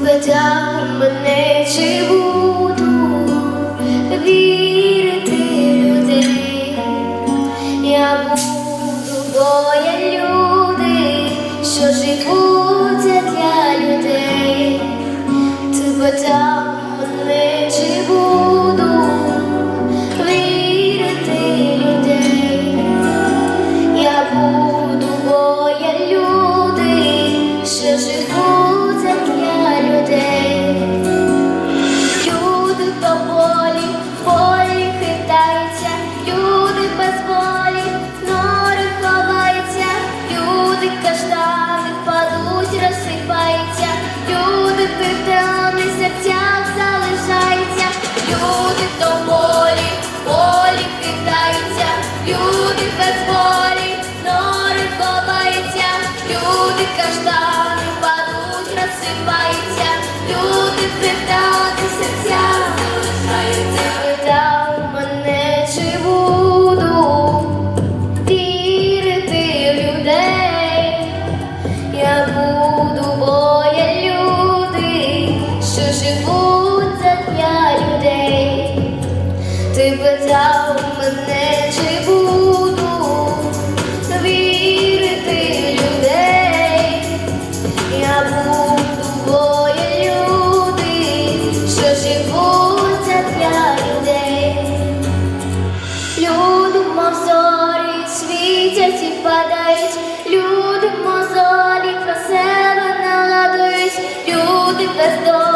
but I'm a nature. Marcas Ти питав мене, чи буду вірити людей, я буду двоє люди, що живуться для людей. Люди мов зорі світять і падають, люди мозолі про себе нагадують, люди бездомні.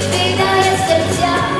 Відкидає серця.